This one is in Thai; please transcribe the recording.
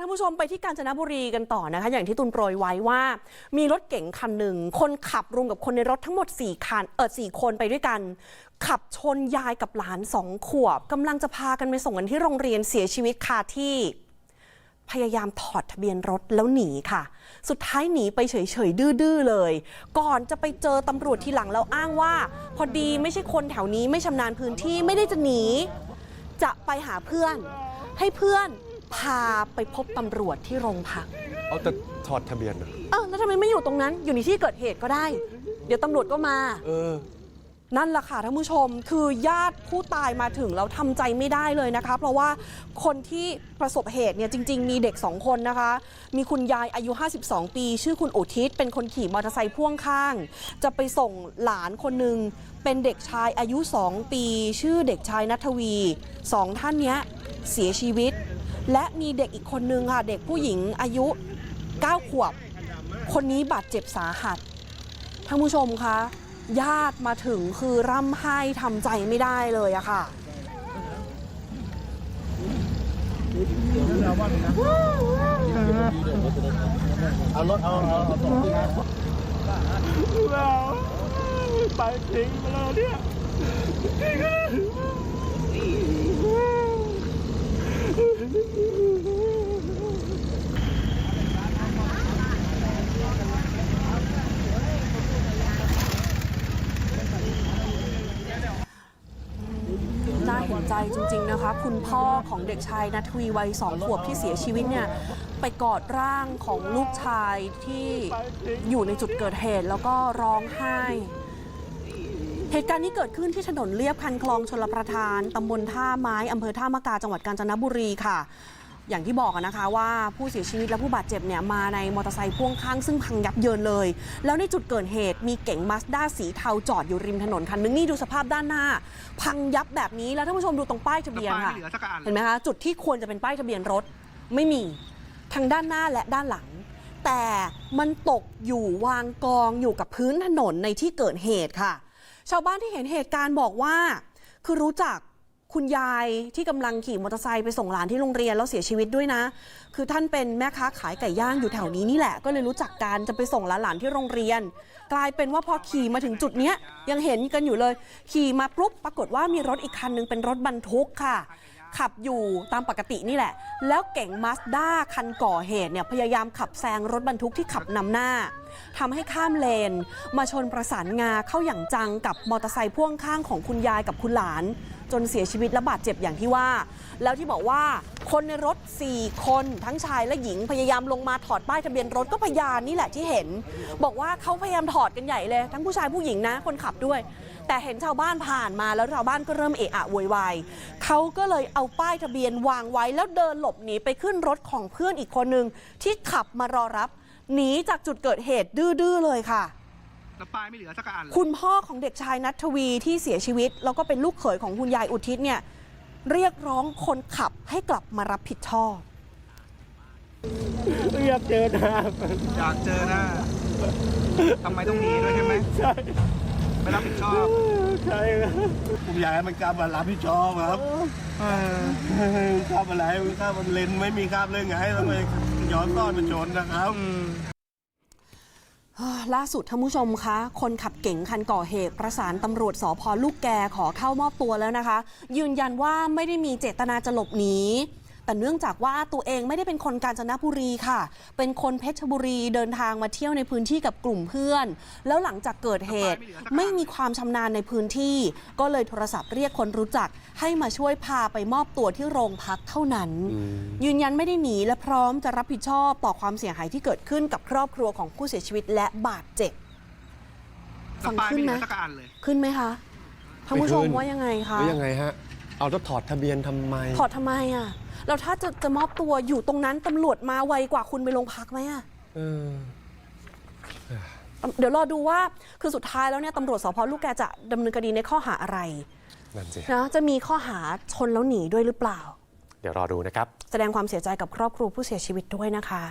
ท่านผู้ชมไปที่กาญจนบุรีกันต่อนะคะ อย่างที่ตุนโปรยไว้ว่า มีรถเก๋งคันหนึ่ง คนขับรวมกับคนในรถทั้งหมด 4 คันเออสคนไปด้วยกัน ขับชนยายกับหลานสองขวบกำลังจะพากันไปส่งกันที่โรงเรียนเสียชีวิตคาที่ พยายามถอดทะเบียนรถแล้วหนีค่ะ สุดท้ายหนีไปเฉยๆ ดื้อๆเลย ก่อนจะไปเจอตำรวจทีหลังแล้วอ้างว่า พอดีไม่ใช่คนแถวนี้ไม่ชำนาญพื้นที่ไม่ได้จะหนี จะไปหาเพื่อน ให้เพื่อน พาไปพบตำรวจที่โรงพัก เอาแต่ถอดทะเบียนเหรอเออแล้วทำไมไม่อยู่ตรงนั้น อยู่ในที่เกิดเหตุก็ได้ เดี๋ยวตำรวจก็มา เออ นั่นแหละค่ะท่านผู้ชมคือญาติผู้ตายมาถึงแล้วทำใจไม่ได้เลยนะคะ เพราะว่าคนที่ประสบเหตุเนี่ยจริง ๆ มีเด็ก 2 คนนะคะ มีคุณยายอายุ 52 ปี ชื่อคุณอุทิศ เป็นคนขี่มอเตอร์ไซค์พ่วงข้าง จะไปส่งหลานคนหนึ่งเป็นเด็กชายอายุ 2 ปี ชื่อเด็กชายนัทวีสองท่านเนี้ยเสียชีวิต และมีเด็กอีกคนนึงค่ะ เด็กผู้หญิงอายุ 9 ขวบ คนนี้บาดเจ็บสาหัสท่านผู้ชมคะญาติมาถึงคือร่ำไห้ทำใจไม่ได้เลยอะค่ะเอารถเอาเอาเอาส่งที่นะเราไปทิ้งไปแล้วเนี่ย น่าเห็นใจจริง ๆ นะคะ คุณพ่อของเด็กชายนัทวีวัยสองขวบที่เสียชีวิตเนี่ย ไปกอดร่างของลูกชายที่อยู่ในจุดเกิดเหตุแล้วก็ร้องไห้ เหตุการณ์นี้เกิดขึ้นที่ถนนเลียบคันคลองชลประทาน ตำบลท่าไม้อำเภอท่ามะกาจังหวัดกาญจนบุรีค่ะ อย่างที่บอกอะนะคะว่าผู้เสียชีวิตและผู้บาดเจ็บเนี่ยมาในมอเตอร์ไซค์พ่วงข้างซึ่งพังยับเยินเลย แล้วในจุดเกิดเหตุมีเก๋งมาสด้าสีเทาจอดอยู่ริมถนนคันนึงนี่ดูสภาพด้านหน้า พังยับแบบนี้แล้วท่านผู้ชมดูตรงป้ายทะเบียนค่ะป้ายไม่เหลือสักอันเห็นไหมคะจุดที่ควรจะเป็นป้ายทะเบียนรถไม่มีทั้งด้านหน้าและด้านหลังแต่มันตกอยู่วางกองอยู่กับพื้นถนนในที่เกิดเหตุค่ะ ชาวบ้านที่เห็นเหตุการณ์บอกว่า คือรู้จักคุณยายที่กำลังขี่มอเตอร์ไซค์ไปส่งหลานที่โรงเรียนแล้วเสียชีวิตด้วยนะ คือท่านเป็นแม่ค้าขายไก่ย่างอยู่แถวนี้นี่แหละ ก็เลยรู้จักกันจะไปส่งหลานๆที่โรงเรียน กลายเป็นว่าพอขี่มาถึงจุดเนี้ยยังเห็นกันอยู่เลย ขี่มาปุ๊บปรากฏว่ามีรถอีกคันนึงเป็นรถบรรทุกค่ะ ขับอยู่ตามปกตินี่แหละ แล้วเก๋งมาสด้าคันก่อเหตุเนี่ยพยายามขับแซงรถบรรทุกที่ขับนำหน้า ทำให้ข้ามเลน มาชนประสานงาเข้าอย่างจังกับมอเตอร์ไซค์พ่วงข้างของคุณยายกับคุณหลาน จนเสียชีวิตและบาดเจ็บอย่างที่ว่า แล้วที่บอกว่าคนในรถ 4 คนทั้งชายและหญิงพยายามลงมาถอดป้ายทะเบียนรถก็พยานนี่แหละที่เห็น บอกว่าเขาพยายามถอดกันใหญ่เลย ทั้งผู้ชายผู้หญิงนะคนขับด้วย แต่เห็นชาวบ้านผ่านมาแล้วชาวบ้านก็เริ่มเอะอะโวยวายเขาก็เลยเอาป้ายทะเบียนวางไว้แล้วเดินหลบหนีไปขึ้นรถของเพื่อนอีกคนนึงที่ขับมารอรับ หนีจากจุดเกิดเหตุดื้อๆเลยค่ะแล้วป้ายไม่เหลือสักอันเลยคุณพ่อของเด็กชายนัทวีที่เสียชีวิต แล้วก็เป็นลูกเขยของคุณยายอุทิศเนี่ยเรียกร้องคนขับให้กลับมารับผิดชอบอยากเจอหน้าอยากเจอหน้าทำไมต้องหนีด้วยใช่ไหมใช่ไม่รับผิดชอบ ใช่ครับ ผมอยากให้มันกลับมารับผิดชอบครับข้ามอะไรข้ามันเลนไม่มีข้ามเลยไงแล้วไมย้อนต้อนมาชนนะครับล่าสุดท่านผู้ชมคะ คนขับเก๋งคันก่อเหตุประสานตำรวจสพลูกแกขอเข้ามอบตัวแล้วนะคะ ยืนยันว่าไม่ได้มีเจตนาจะหลบหนี แต่เนื่องจากว่าตัวเองไม่ได้เป็นคนกาญจนบุรีค่ะ เป็นคนเพชรบุรีเดินทางมาเที่ยวในพื้นที่กับกลุ่มเพื่อน แล้วหลังจากเกิดเหตุไม่มีความชำนาญในพื้นที่ ก็เลยโทรศัพท์เรียกคนรู้จักให้มาช่วยพาไปมอบตัวที่โรงพักเท่านั้น ยืนยันไม่ได้หนีและพร้อมจะรับผิดชอบต่อความเสียหายที่เกิดขึ้นกับครอบครัวของผู้เสียชีวิตและบาดเจ็บแล้วฟังป้ายขึ้ไม่นเหไหมลือสักอันเลยขึ้นไหมคะท่านผู้ชมไม่ขึ้นว่ายังไงคะแล้วยังไงฮะ เอาแล้วถอดทะเบียนทำไม ถอดทำไมอะ แล้วถ้าจะจะมอบตัวอยู่ตรงนั้นตำรวจมาไวกว่าคุณไปโรงพักไหมอะเออ เดี๋ยวรอดูว่าคือสุดท้ายแล้วเนี่ยตำรวจสพลูกแกจะดำเนินคดีในข้อหาอะไรนั่นสิ นะจะมีข้อหาชนแล้วหนีด้วยหรือเปล่า เดี๋ยวรอดูนะครับ แสดงความเสียใจกับครอบครัวผู้เสียชีวิตด้วยนะคะ